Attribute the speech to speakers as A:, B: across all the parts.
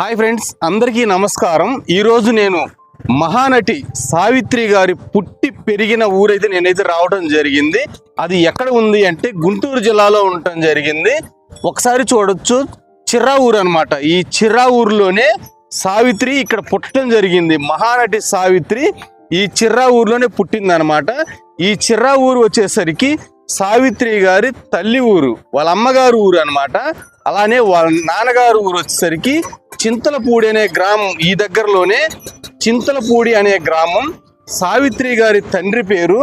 A: Hi friends అందరికీ నమస్కారం. ఈరోజు నేను మహానటి సావిత్రి గారి పుట్టి పెరిగిన ఊరైతే నేనైతే రావడం జరిగింది. అది ఎక్కడ ఉంది అంటే గుంటూరు జిల్లాలో ఉండటం జరిగింది. ఒకసారి చూడొచ్చు. చిర్రా ఊరు అనమాట ఈ చిర్రా ఊరిలోనే సావిత్రి ఇక్కడ పుట్టడం జరిగింది. మహానటి సావిత్రి ఈ చిర్రా ఊరిలోనే పుట్టిందనమాట ఈ చిర్రా ఊరు వచ్చేసరికి సావిత్రి గారి తల్లి ఊరు వాళ్ళ అమ్మగారు ఊరు అనమాట అలానే వాళ్ళ నాన్నగారు ఊరు వచ్చేసరికి చింతలపూడి అనే గ్రామం ఈ దగ్గరలోనే చింతలపూడి అనే గ్రామం. సావిత్రి గారి తండ్రి పేరు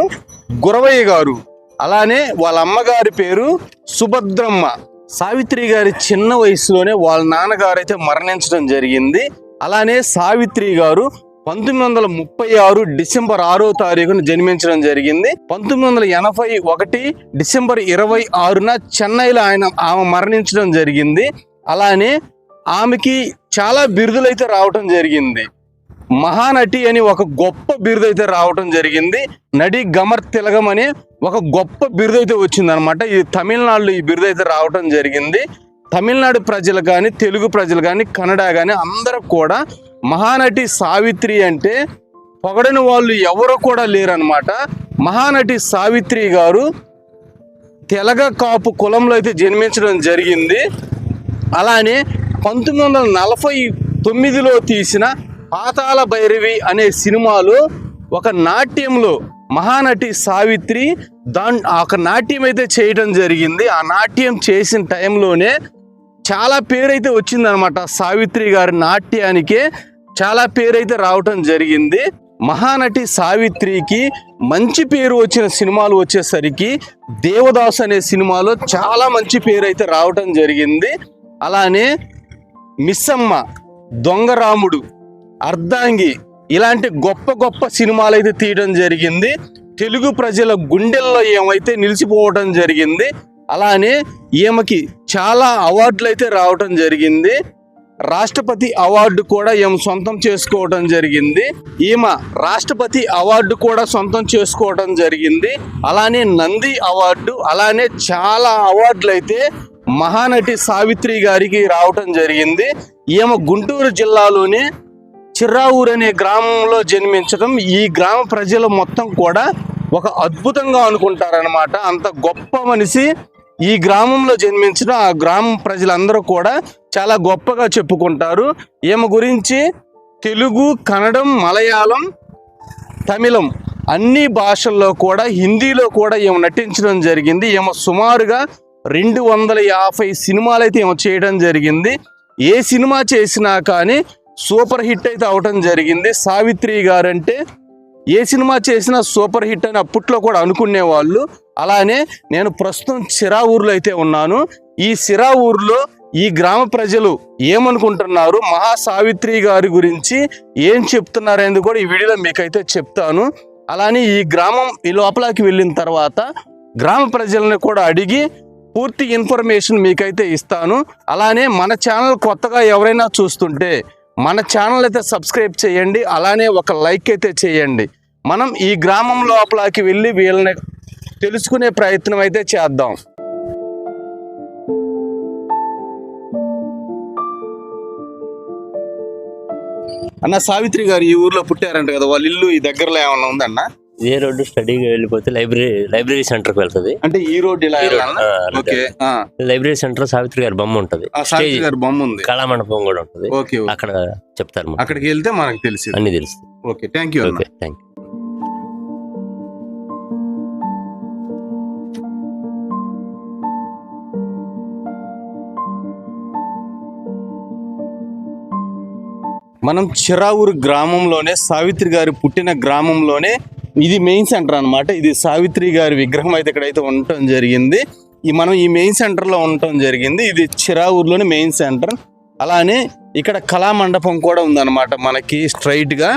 A: గురవయ్య గారు. అలానే వాళ్ళ అమ్మగారి పేరు సుభద్రమ్మ. సావిత్రి గారి చిన్న వయసులోనే వాళ్ళ నాన్నగారు అయితే మరణించడం జరిగింది. అలానే సావిత్రి గారు పంతొమ్మిది వందల ముప్పై ఆరు డిసెంబర్ ఆరో తారీఖున జన్మించడం జరిగింది. పంతొమ్మిది వందల ఎనభై ఒకటి డిసెంబర్ ఇరవై ఆరున చెన్నైలో ఆయన ఆమె మరణించడం జరిగింది. అలానే ఆమెకి చాలా బిరుదులు అయితే రావటం జరిగింది. మహానటి అని ఒక గొప్ప బిరుదు అయితే రావటం జరిగింది. నడి గమర్ తిలగం అనే ఒక గొప్ప బిరుదు అయితే వచ్చిందనమాట. ఇది తమిళనాడులో ఈ బిరుదు అయితే రావటం జరిగింది. తమిళనాడు ప్రజలు కానీ తెలుగు ప్రజలు కానీ కన్నడ కానీ అందరూ కూడా మహానటి సావిత్రి అంటే పొగడని వాళ్ళు ఎవరు కూడా లేరనమాట మహానటి సావిత్రి గారు తెలగ కాపు కులంలో అయితే జన్మించడం జరిగింది. అలానే పంతొమ్మిది వందల నలభై తొమ్మిదిలో తీసిన పాతాళ భైరవి అనే సినిమాలో ఒక నాట్యంలో మహానటి సావిత్రి దాన్ ఒక నాట్యం అయితే చేయడం జరిగింది. ఆ నాట్యం చేసిన టైంలోనే చాలా పేరైతే వచ్చిందనమాట సావిత్రి గారి నాట్యానికే చాలా పేరైతే రావటం జరిగింది. మహానటి సావిత్రికి మంచి పేరు వచ్చిన సినిమాలు వచ్చేసరికి దేవదాస్ అనే సినిమాలో చాలా మంచి పేరు అయితే రావటం జరిగింది. అలానే మిస్సమ్మ దొంగరాముడు అర్ధాంగి ఇలాంటి గొప్ప గొప్ప సినిమాలు అయితే తీయడం జరిగింది. తెలుగు ప్రజల గుండెల్లో ఏమైతే నిలిచిపోవటం జరిగింది. అలానే ఈమెకి చాలా అవార్డులు అయితే రావటం జరిగింది. రాష్ట్రపతి అవార్డు కూడా ఈమె సొంతం చేసుకోవడం జరిగింది. ఈమె రాష్ట్రపతి అవార్డు కూడా సొంతం చేసుకోవడం జరిగింది. అలానే నంది అవార్డు అలానే చాలా అవార్డులు అయితే మహానటి సావిత్రి గారికి రావటం జరిగింది. ఈమె గుంటూరు జిల్లాలోని చిర్రావూరు అనే గ్రామంలో జన్మించడం ఈ గ్రామ ప్రజలు మొత్తం కూడా ఒక అద్భుతంగా అనుకుంటారనమాట అంత గొప్ప మనిషి ఈ గ్రామంలో జన్మించిన ఆ గ్రామం ప్రజలందరూ కూడా చాలా గొప్పగా చెప్పుకుంటారు. ఈమె గురించి తెలుగు కన్నడం మలయాళం తమిళం అన్ని భాషల్లో కూడా హిందీలో కూడా ఈమె నటించడం జరిగింది. ఈమె సుమారుగా రెండు వందల యాభై సినిమాలు అయితే ఈమె చేయడం జరిగింది. ఏ సినిమా చేసినా కానీ సూపర్ హిట్ అయితే అవటం జరిగింది. సావిత్రి గారంటే ఏ సినిమా చేసినా సూపర్ హిట్ అని అప్పట్లో కూడా అనుకునేవాళ్ళు. అలానే నేను ప్రస్తుతం సిరా ఊర్లో అయితే ఉన్నాను. ఈ సిరా ఊర్లో ఈ గ్రామ ప్రజలు ఏమనుకుంటున్నారు? మహా సావిత్రి గారి గురించి ఏం చెప్తున్నారనేది కూడా ఈ వీడియోలో మీకైతే చెప్తాను. అలానే ఈ గ్రామం ఈ లోపలికి వెళ్ళిన తర్వాత గ్రామ ప్రజలను కూడా అడిగి పూర్తి ఇన్ఫర్మేషన్ మీకైతే ఇస్తాను. అలానే మన ఛానల్ కొత్తగా ఎవరైనా చూస్తుంటే మన ఛానల్ అయితే సబ్స్క్రైబ్ చేయండి. అలానే ఒక లైక్ అయితే చేయండి. మనం ఈ గ్రామం లోపలికి వెళ్ళి వీళ్ళని తెలుసుకునే ప్రయత్నం అయితే చేద్దాం. అన్న సావిత్రి గారు ఈ ఊర్లో పుట్టారంట కదా వాళ్ళ ఇల్లు ఈ దగ్గరలో ఏమన్నా ఉందన్న?
B: ఇదే రోడ్డు స్టడీగా వెళ్ళిపోతే లైబ్రరీ లైబ్రరీ సెంటర్కి వెళ్తది.
A: అంటే ఈ రోడ్ ఇలా. ఓకే.
B: లైబ్రరీ సెంటర్ సావిత్రి గారి బొమ్మ ఉంటది.
A: సావిత్రి గారి బొమ్మ ఉంది.
B: కళామండపం కూడా ఉంటది.
A: ఓకే.
B: అక్కడ చెప్తారు.
A: అక్కడికి వెళ్తే మనకు తెలిసి
B: అన్ని తెలుసు
A: okay thank you
B: okay thank
A: మనం చిరావూరు గ్రామంలోనే సావిత్రి గారి పుట్టిన గ్రామంలోనే ఇది మెయిన్ సెంటర్ అన్నమాట. ఇది సావిత్రి గారి విగ్రహం అయితే ఇక్కడైతే ఉండటం జరిగింది. ఈ మనం ఈ మెయిన్ సెంటర్లో ఉండటం జరిగింది. ఇది చిరావూరులోని మెయిన్ సెంటర్ అలానే ఇక్కడ కళామండపం కూడా ఉందన్నమాట మనకి స్ట్రైట్గా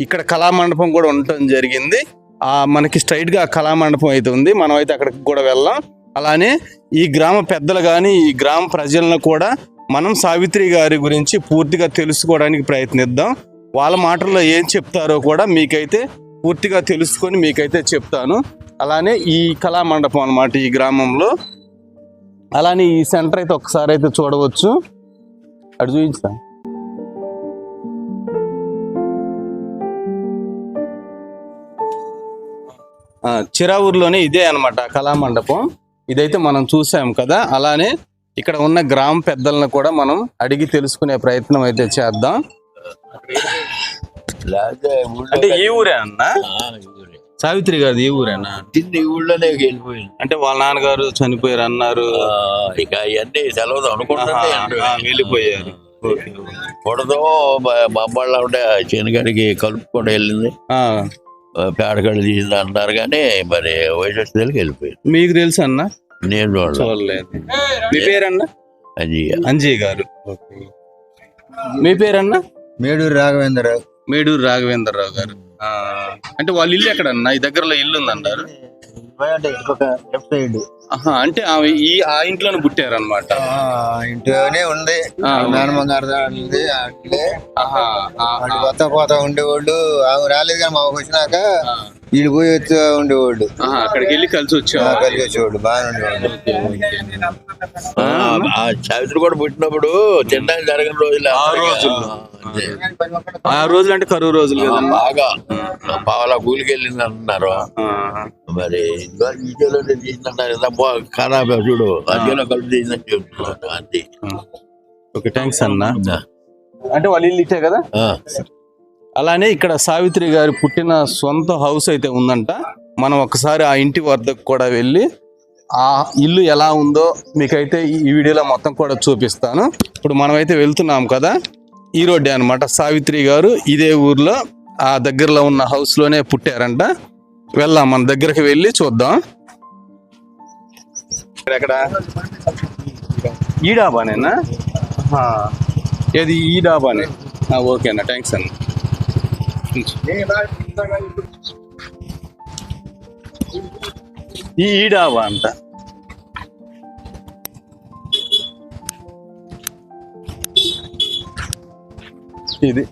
A: ఇక్కడ కళామండపం కూడా ఉండటం జరిగింది. ఆ మనకి స్ట్రైట్గా ఆ కళామండపం అయితే ఉంది. మనం అయితే అక్కడికి కూడా వెళ్ళాం. అలానే ఈ గ్రామ పెద్దలు కానీ ఈ గ్రామ ప్రజలను కూడా మనం సావిత్రి గారి గురించి పూర్తిగా తెలుసుకోవడానికి ప్రయత్నిద్దాం. వాళ్ళ మాటల్లో ఏం చెప్తారో కూడా మీకైతే పూర్తిగా తెలుసుకొని మీకైతే చెప్తాను. అలానే ఈ కళామండపం అనమాట ఈ గ్రామంలో. అలానే ఈ సెంటర్ అయితే ఒకసారి అయితే చూడవచ్చు. అటు చూపించాను చిరావూరులోనే ఇదే అనమాట కళామండపం. ఇదైతే మనం చూసాం కదా. అలానే ఇక్కడ ఉన్న గ్రామ పెద్దలను కూడా మనం అడిగి తెలుసుకునే ప్రయత్నం అయితే చేద్దాం. అంటే ఈ ఊరే అన్న?
C: ఆ, ఈ ఊరే.
A: సావిత్రి గారు ఈ ఊరేనా?
C: తిండి ఈ ఊళ్ళోనే వెళ్ళిపోయింది.
A: అంటే వాళ్ళ నాన్నగారు చనిపోయారు అన్నారు.
C: ఇక అవన్నీ
A: ఆహా, ఆ, వెళ్ళిపోయారు.
C: కొడదో బొమ్మళ్ళ ఉంటే శనిగాడికి కలుపుకొని వెళ్ళింది. పేడకళ్ళు తీసింది అంటారు కానీ మరి వయసు వచ్చేదానికి వెళ్ళిపోయింది.
A: మీకు తెలుసు అన్న?
C: నేను చూడలేదు.
A: మీ పేరన్న?
C: అది
A: అంజయ్ గారు. మీ పేరన్న?
D: మేడూరు రాఘవేంద్ర
A: మేడూరు రాఘవేంద్రరావు గారు. ఆ, అంటే వాళ్ళ ఇల్లు ఎక్కడన్నా? ఈ దగ్గరలో ఇల్లు ఉందన్నారు
D: లెఫ్ట్ సైడ్
A: ఆహా, అంటే ఆమె ఈ ఆ ఇంట్లోనే పుట్టారనమాట
D: ఇంట్లోనే ఉంది.
A: ఆ.
D: నానమ్మ గారు ఉంది
A: ఆ,
D: వాళ్ళు కొత్త పోతా ఉండేవాళ్ళు ఆమె రాలేదు కానీ మాకు వచ్చినాక వీళ్ళు పోయి వచ్చి
A: ఆహా, అక్కడికి వెళ్ళి కలిసి
D: ఆ,
A: వచ్చావు
D: కలిసి వచ్చేవాళ్ళు బాగానే ఉండేవాళ్ళు
C: ఆ, ఆ సావిత్రి కూడా పుట్టినప్పుడు తినడానికి జరగని రోజులు
A: ఆ రోజులు. ఆ రోజులు అంటే కరువు రోజులు
C: బాగా. పావలా కూలికి వెళ్ళింది అంటున్నారు మరి ఇంకా ఖరాబ్ చూడు. అదిలో కలిపి చెప్తున్నాను అంతే
A: ఓకే థ్యాంక్స్ అన్న. అంటే వాళ్ళ ఇల్లు ఇచ్చే కదా?
C: ఆ,
A: అలానే ఇక్కడ సావిత్రి గారి పుట్టిన సొంత హౌస్ అయితే ఉందంట. మనం ఒకసారి ఆ ఇంటి వద్దకు కూడా వెళ్ళి ఆ ఇల్లు ఎలా ఉందో మీకైతే ఈ వీడియోలో మొత్తం కూడా చూపిస్తాను. ఇప్పుడు మనమైతే వెళ్తున్నాం కదా ఈ రోడ్డే అనమాట సావిత్రి గారు ఇదే ఊర్లో ఆ దగ్గరలో ఉన్న హౌస్లోనే పుట్టారంట. వెళ్దాం మన దగ్గరికి వెళ్ళి చూద్దాం. ఎక్కడ? ఈ డాబానేనా ఏది ఈ డాబానే ఓకేనా థ్యాంక్స్ అన్న. ఈ అంట. ఇది.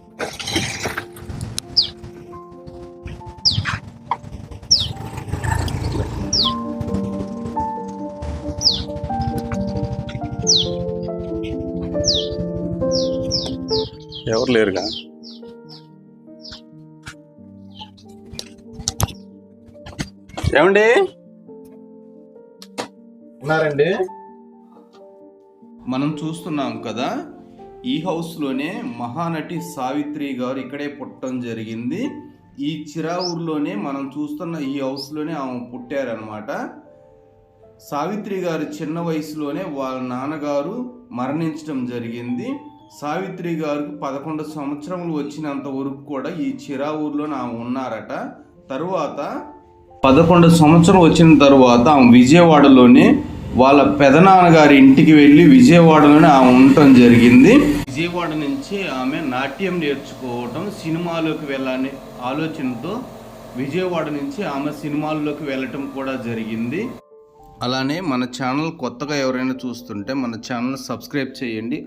A: ఎవరు లేరుగా? ఏమండి? ఉన్నారండి? మనం చూస్తున్నాం కదా ఈ హౌస్లోనే మహానటి సావిత్రి గారు ఇక్కడే పుట్టడం జరిగింది. ఈ చిరావూరులోనే మనం చూస్తున్న ఈ హౌస్లోనే ఆమె పుట్టారనమాట సావిత్రి గారు చిన్న వయసులోనే వాళ్ళ నాన్నగారు మరణించడం జరిగింది. సావిత్రి గారికి పదకొండు సంవత్సరములు వచ్చినంత వరకు కూడా ఈ చిరావూరులోనే ఆమె ఉన్నారట. తరువాత పదకొండు సంవత్సరం వచ్చిన తర్వాత ఆమె విజయవాడలోనే వాళ్ళ పెదనాన్నగారి ఇంటికి వెళ్ళి విజయవాడలోనే ఆమె ఉండటం జరిగింది. విజయవాడ నుంచి ఆమె నాట్యం నేర్చుకోవటం సినిమాలోకి వెళ్ళాలని ఆలోచనతో విజయవాడ నుంచి ఆమె సినిమాల్లోకి వెళ్ళటం కూడా జరిగింది. అలానే మన ఛానల్ కొత్తగా ఎవరైనా చూస్తుంటే మన ఛానల్ సబ్స్క్రైబ్ చేయండి.